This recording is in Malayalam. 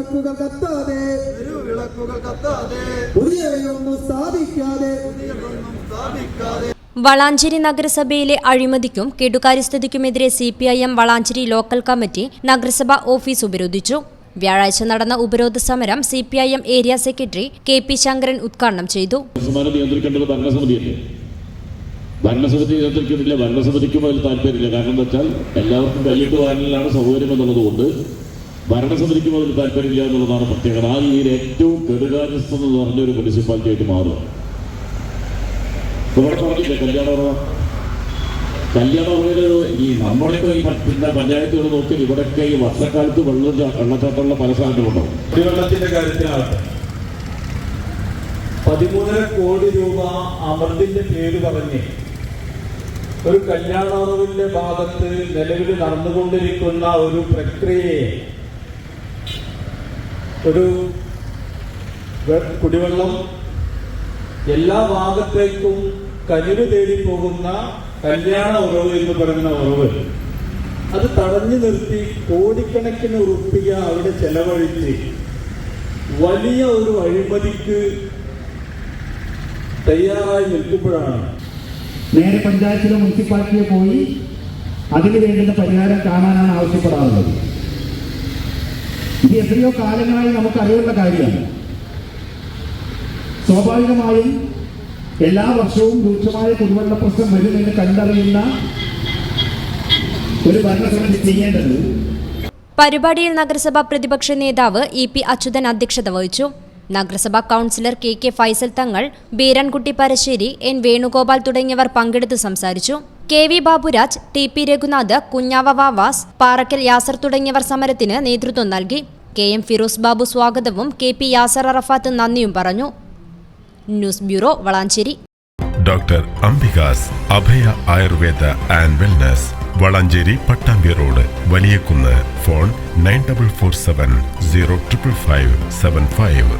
വിളക്കുകൾ കത്താതെ. വിളക്കുകൾ കത്താതെ. പുതിയവയൊന്നും സ്ഥാപിക്കാതെ പുതിയതൊന്നും സ്ഥാപിക്കാതെ വളാഞ്ചേരി നഗരസഭയിലെ അഴിമതിക്കും കെടുകാര്യസ്ഥതയ്ക്കുമെതിരെ C P I M Valanchery local committee നഗരസഭ ഓഫീസ് ഉപരോധിച്ചു. വ്യാഴാഴ്ച നടന്ന ഉപരോധ സമരം C P I M area secretary K P Shankaran ഉദ്ഘാടനം ചെയ്തു. ഭരണസമിതി നിയന്ത്രിക്കുന്നില്ല ഭരണസമിതിക്കും അതിൽ താല്പര്യമില്ല. കാരണം എന്താ വെച്ചാൽ എല്ലാവർക്കും കൈയിട്ട് വാങ്ങലാണ് സൗകര്യം എന്നുള്ളത് കൊണ്ട് ഭരണസമിതിക്കും അതിൽ താല്പര്യമില്ല എന്നുള്ളതാണ് പ്രത്യേകത. ആ ഈ ഏറ്റവും കെടുകാര്യസ്ഥം എന്ന് പറഞ്ഞ ഒരു മുനിസിപ്പാലിറ്റി ആയിട്ട് മാറുക ഇവിടെ കല്യാണ കല്യാണ ഈ നമ്മളിപ്പോ ഈ പിന്നെ പഞ്ചായത്തുകൾ നോക്കി ഇവിടെയൊക്കെ ഈ വർഷക്കാലത്ത് വെള്ളം വെള്ളച്ചാട്ടമുള്ള പല സ്ഥലങ്ങളുണ്ടാവും കുടിവെള്ളത്തിന്റെ കാര്യത്തിലാകട്ടെ പതിമൂന്നര കോടി രൂപ അമൃതിന്റെ പേര് പറഞ്ഞ് ഒരു കല്യാണ ഭാഗത്ത് നിലവിൽ നടന്നുകൊണ്ടിരിക്കുന്ന ഒരു പ്രക്രിയയെ ഒരു കുടിവെള്ളം എല്ലാ ഭാഗത്തേക്കും കനിവ് തേടി പോകുന്ന കല്യാണ ഉറവ് എന്ന് പറയുന്ന ഉറവ്. അത് തടഞ്ഞു നിർത്തി കോടിക്കണക്കിന് ഉറുപ്പിക അവിടെ ചെലവഴിച്ച് വലിയ ഒരു അഴിമതിക്ക് തയ്യാറായി നിൽക്കുമ്പോഴാണ്. നേരെ പഞ്ചായത്തിലോ മുനിസിപ്പാലിറ്റിയോ പോയി അതിന് വേണ്ടുന്ന പരിഹാരം കാണാനാണ് ആവശ്യപ്പെടാറുള്ളത്. ഇത് എത്രയോ കാലങ്ങളായി നമുക്കറിയുള്ള കാര്യമാണ്. സ്വാഭാവികമായും എല്ലാ വർഷവും രൂക്ഷമായ കുടിവെള്ള പ്രശ്നം വരുമെന്ന് കണ്ടറിയുന്ന ഒരു ഭരണസമിതി ചെയ്യേണ്ടത് പരിപാടിയിൽ നഗരസഭാ പ്രതിപക്ഷ നേതാവ് ഇ പി അച്യുതൻ അധ്യക്ഷത വഹിച്ചു. നഗരസഭാ കൗൺസിലർ കെ കെ ഫൈസൽ തങ്ങൾ ബീരൻകുട്ടി പരശ്ശേരി എൻ വേണുഗോപാൽ തുടങ്ങിയവർ പങ്കെടുത്ത് സംസാരിച്ചു. K V Baburaj T P Raghunath Kunjava Vavas Parakkal Yasar തുടങ്ങിയവർ സമരത്തിന് നേതൃത്വം നൽകി. കെ എം ഫിറോസ് ബാബു സ്വാഗതവും കെ പി യാസർ അറഫാത്ത് നന്ദിയും പറഞ്ഞു. News bureau Valanchery. Doctor Ambika's Abhaya Ayurveda and wellness Valanchery Pattambi road Valiyakunnu phone nine double four seven zero triple five seven five.